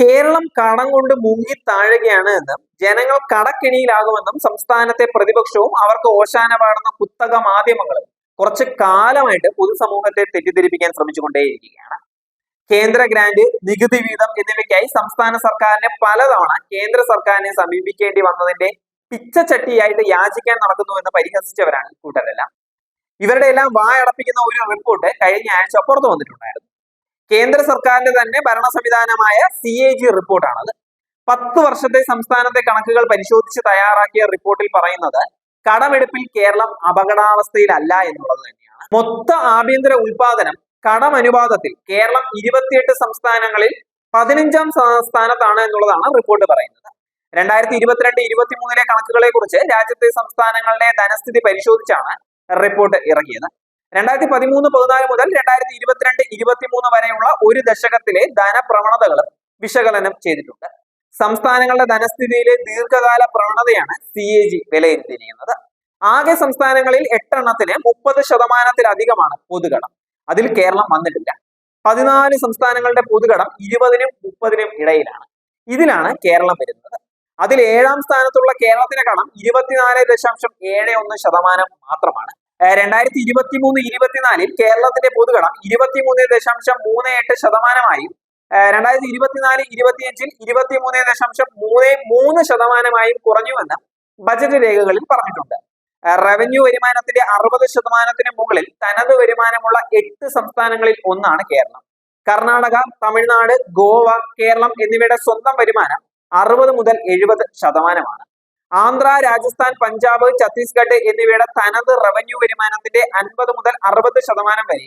കേരളം കടം കൊണ്ട് മുങ്ങി താഴുകയാണ് എന്നും. ജനങ്ങൾ കടക്കെണിയിലാകുമെന്നും സംസ്ഥാനത്തെ പ്രതിപക്ഷവും അവർക്ക് ഓശാന പാടുന്ന കുത്തക മാധ്യമങ്ങളും കുറച്ച് കാലമായിട്ട് പൊതുസമൂഹത്തെ തെറ്റിദ്ധരിപ്പിക്കാൻ ശ്രമിച്ചുകൊണ്ടേയിരിക്കുകയാണ്. കേന്ദ്ര ഗ്രാന്റ് നികുതി വീതം എന്നിവയ്ക്കായി സംസ്ഥാന സർക്കാരിനെ പലതവണ കേന്ദ്ര സർക്കാരിനെ സമീപിക്കേണ്ടി വന്നതിന്റെ പിച്ചച്ചട്ടിയായിട്ട് യാചിക്കാൻ നടക്കുന്നുവെന്ന് പരിഹസിച്ചവരാണ് കൂട്ടരെല്ലാം. ഇവരുടെ എല്ലാം വായടപ്പിക്കുന്ന ഒരു റിപ്പോർട്ട് കഴിഞ്ഞ ആഴ്ച പുറത്തു വന്നിട്ടുണ്ടായിരുന്നു. കേന്ദ്ര സർക്കാരിന്റെ തന്നെ ഭരണ സംവിധാനമായ സി എ ജി റിപ്പോർട്ടാണത് പത്ത് വർഷത്തെ സംസ്ഥാനത്തെ കണക്കുകൾ പരിശോധിച്ച് തയ്യാറാക്കിയ റിപ്പോർട്ടിൽ പറയുന്നത് കടമെടുപ്പിൽ കേരളം അപകടാവസ്ഥയിലല്ല എന്നുള്ളത് തന്നെയാണ്. മൊത്ത ആഭ്യന്തര ഉൽപാദനം കടമനുപാതത്തിൽ കേരളം ഇരുപത്തിയെട്ട് സംസ്ഥാനങ്ങളിൽ പതിനഞ്ചാം സ്ഥാ- സ്ഥാനത്താണ് എന്നുള്ളതാണ് റിപ്പോർട്ട് പറയുന്നത്. രണ്ടായിരത്തി ഇരുപത്തിരണ്ട് ഇരുപത്തി മൂന്നിലെ കണക്കുകളെ കുറിച്ച് രാജ്യത്തെ സംസ്ഥാനങ്ങളുടെ ധനസ്ഥിതി പരിശോധിച്ചാണ് റിപ്പോർട്ട് ഇറക്കിയത്. രണ്ടായിരത്തി പതിമൂന്ന് പതിനാല് മുതൽ രണ്ടായിരത്തി ഇരുപത്തിരണ്ട് ഇരുപത്തിമൂന്ന് വരെയുള്ള ഒരു ദശകത്തിലെ ധനപ്രവണതകളും വിശകലനം ചെയ്തിട്ടുണ്ട്. സംസ്ഥാനങ്ങളുടെ ധനസ്ഥിതിയിലെ ദീർഘകാല പ്രവണതയാണ് സി എ ജി വിലയിരുത്തിയിരിക്കുന്നത്. ആകെ സംസ്ഥാനങ്ങളിൽ എട്ടെണ്ണത്തിന് മുപ്പത് ശതമാനത്തിലധികമാണ് പൊതുകടം. അതിൽ കേരളം വന്നിട്ടില്ല. പതിനാല് സംസ്ഥാനങ്ങളുടെ പൊതുകടം ഇരുപതിനും മുപ്പതിനും ഇടയിലാണ്. ഇതിലാണ് കേരളം വരുന്നത്. അതിൽ ഏഴാം സ്ഥാനത്തുള്ള കേരളത്തിന്റെ കടം ഇരുപത്തിനാല് ദശാംശം ഏഴ് ഒന്ന് ശതമാനം മാത്രമാണ്. രണ്ടായിരത്തി ഇരുപത്തി മൂന്ന് ഇരുപത്തിനാലിൽ കേരളത്തിന്റെ പൊതുകടം ഇരുപത്തിമൂന്ന് ദശാംശം മൂന്ന് എട്ട് ശതമാനമായും. രണ്ടായിരത്തി ഇരുപത്തിനാല് ഇരുപത്തിയഞ്ചിൽ ഇരുപത്തിമൂന്ന് ദശാംശം മൂന്ന് മൂന്ന് ശതമാനമായും കുറഞ്ഞുവെന്ന് ബജറ്റ് രേഖകളിൽ പറഞ്ഞിട്ടുണ്ട്. റവന്യൂ വരുമാനത്തിന്റെ അറുപത് ശതമാനത്തിന് മുകളിൽ തനത് വരുമാനമുള്ള എട്ട് സംസ്ഥാനങ്ങളിൽ ഒന്നാണ് കേരളം. കർണാടക തമിഴ്നാട് ഗോവ കേരളം എന്നിവയുടെ സ്വന്തം വരുമാനം അറുപത് മുതൽ എഴുപത് ശതമാനമാണ്. ആന്ധ്ര രാജസ്ഥാൻ പഞ്ചാബ് ഛത്തീസ്ഗഡ് എന്നിവയുടെ തനത് റവന്യൂ വരുമാനത്തിന്റെ അൻപത് മുതൽ അറുപത് ശതമാനം വരെ.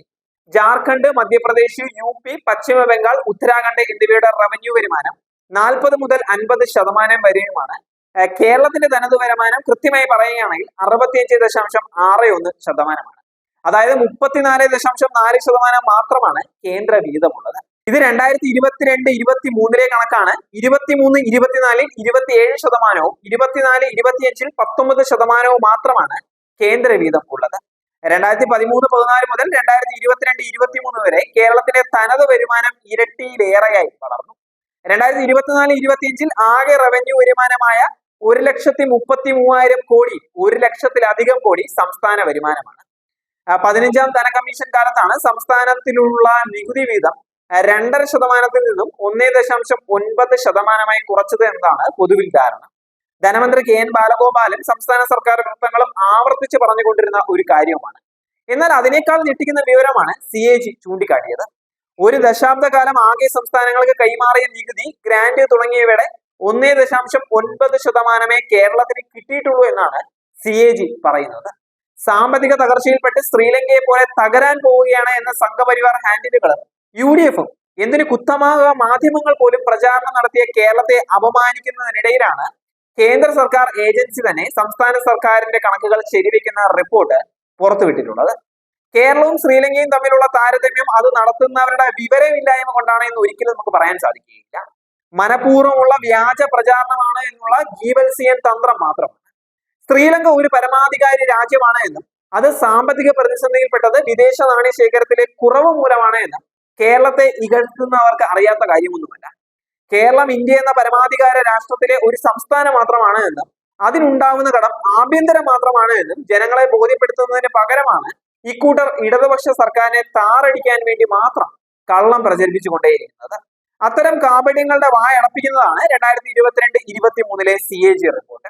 ജാർഖണ്ഡ് മധ്യപ്രദേശ് യു പി പശ്ചിമ ബംഗാൾ ഉത്തരാഖണ്ഡ് എന്നിവയുടെ റവന്യൂ വരുമാനം നാൽപ്പത് മുതൽ അൻപത് ശതമാനം വരെയുമാണ്. കേരളത്തിന്റെ തനത് വരുമാനം കൃത്യമായി പറയുകയാണെങ്കിൽ അറുപത്തിയഞ്ച് ദശാംശം ആറ് ഒന്ന് ശതമാനമാണ്. അതായത് മുപ്പത്തിനാല് ദശാംശം നാല് ശതമാനം മാത്രമാണ് കേന്ദ്ര വീതമുള്ളത് ഇത് രണ്ടായിരത്തി ഇരുപത്തിരണ്ട് ഇരുപത്തി മൂന്നിലെ കണക്കാണ്. ഇരുപത്തിമൂന്ന് ഇരുപത്തിനാലിൽ ഇരുപത്തിയേഴ് ശതമാനവും ഇരുപത്തിനാല് ഇരുപത്തിയഞ്ചിൽ പത്തൊമ്പത് ശതമാനവും മാത്രമാണ് കേന്ദ്ര വീതം ഉള്ളത്. രണ്ടായിരത്തി പതിമൂന്ന് പതിനാല് മുതൽ രണ്ടായിരത്തി ഇരുപത്തിരണ്ട് ഇരുപത്തിമൂന്ന് വരെ കേരളത്തിന്റെ തനത് വരുമാനം ഇരട്ടിയിലേറെയായി വളർന്നു. രണ്ടായിരത്തി ഇരുപത്തിനാല് ഇരുപത്തിയഞ്ചിൽ ആകെ റവന്യൂ വരുമാനമായ ഒരു ലക്ഷത്തി മുപ്പത്തി മൂവായിരം കോടി ഒരു ലക്ഷത്തിലധികം കോടി സംസ്ഥാന വരുമാനമാണ്. പതിനഞ്ചാം ധനകമ്മീഷൻ കാലത്താണ് സംസ്ഥാനത്തിലുള്ള നികുതി വീതം രണ്ടര ശതമാനത്തിൽ നിന്നും ഒന്നേ ദശാംശം ഒൻപത് ശതമാനമായി കുറച്ചത് എന്നാണ് പൊതുവിൽ ധാരണ. ധനമന്ത്രി കെ എൻ ബാലഗോപാലും സംസ്ഥാന സർക്കാർ വൃത്തങ്ങളും ആവർത്തിച്ച് പറഞ്ഞുകൊണ്ടിരുന്ന ഒരു കാര്യവുമാണ്. എന്നാൽ അതിനേക്കാൾ ഞെട്ടിക്കുന്ന വിവരമാണ് സി എ ജി ചൂണ്ടിക്കാട്ടിയത്. ഒരു ദശാബ്ദ കാലം ആകെ സംസ്ഥാനങ്ങൾക്ക് കൈമാറിയ നികുതി ഗ്രാന്റ് തുടങ്ങിയവയുടെ ഒന്നേ ദശാംശം ഒൻപത് ശതമാനമേ കേരളത്തിന് കിട്ടിയിട്ടുള്ളൂ എന്നാണ് സി എ ജി പറയുന്നത്. സാമ്പത്തിക തകർച്ചയിൽപ്പെട്ട് ശ്രീലങ്കയെ പോലെ തകരാൻ പോവുകയാണ് എന്ന സംഘപരിവാർ ഹാൻഡിലുകളും യു ഡി എഫും എന്തിന് കുത്തമാക മാധ്യമങ്ങൾ പോലും പ്രചാരണം നടത്തിയ കേരളത്തെ അപമാനിക്കുന്നതിനിടയിലാണ് കേന്ദ്ര സർക്കാർ ഏജൻസി തന്നെ സംസ്ഥാന സർക്കാരിന്റെ കണക്കുകൾ ശരിവെക്കുന്ന റിപ്പോർട്ട് പുറത്തുവിട്ടിട്ടുള്ളത്. കേരളവും ശ്രീലങ്കയും തമ്മിലുള്ള താരതമ്യം അത് നടത്തുന്നവരുടെ വിവരമില്ലായ്മ കൊണ്ടാണ് എന്ന് ഒരിക്കലും നമുക്ക് പറയാൻ സാധിക്കുകയില്ല. മനഃപൂർവമുള്ള വ്യാജ പ്രചാരണമാണ് എന്നുള്ള ജീവൽസിയൻ തന്ത്രം മാത്രമാണ്. ശ്രീലങ്ക ഒരു പരമാധികാരി രാജ്യമാണ് എന്നും അത് സാമ്പത്തിക പ്രതിസന്ധിയിൽപ്പെട്ടത് വിദേശ നാണയ ശേഖരത്തിലെ കുറവ് മൂലമാണ് എന്നും കേരളത്തെ ഇകഴ്ത്തുന്നവർക്ക് അറിയാത്ത കാര്യമൊന്നുമല്ല. കേരളം ഇന്ത്യ എന്ന പരമാധികാര രാഷ്ട്രത്തിലെ ഒരു സംസ്ഥാനം മാത്രമാണ് എന്നും അതിനുണ്ടാവുന്ന കടം ആഭ്യന്തരം മാത്രമാണ് എന്നും ജനങ്ങളെ ബോധ്യപ്പെടുത്തുന്നതിന് പകരമാണ് ഇക്കൂട്ടർ ഇടതുപക്ഷ സർക്കാരിനെ താറടിക്കാൻ വേണ്ടി മാത്രം കള്ളം പ്രചരിപ്പിച്ചുകൊണ്ടേയിരിക്കുന്നത്. അത്തരം കാപട്യങ്ങളുടെ വായടപ്പിക്കുന്നതാണ് രണ്ടായിരത്തി ഇരുപത്തിരണ്ട് ഇരുപത്തി മൂന്നിലെ സി എ ജി റിപ്പോർട്ട്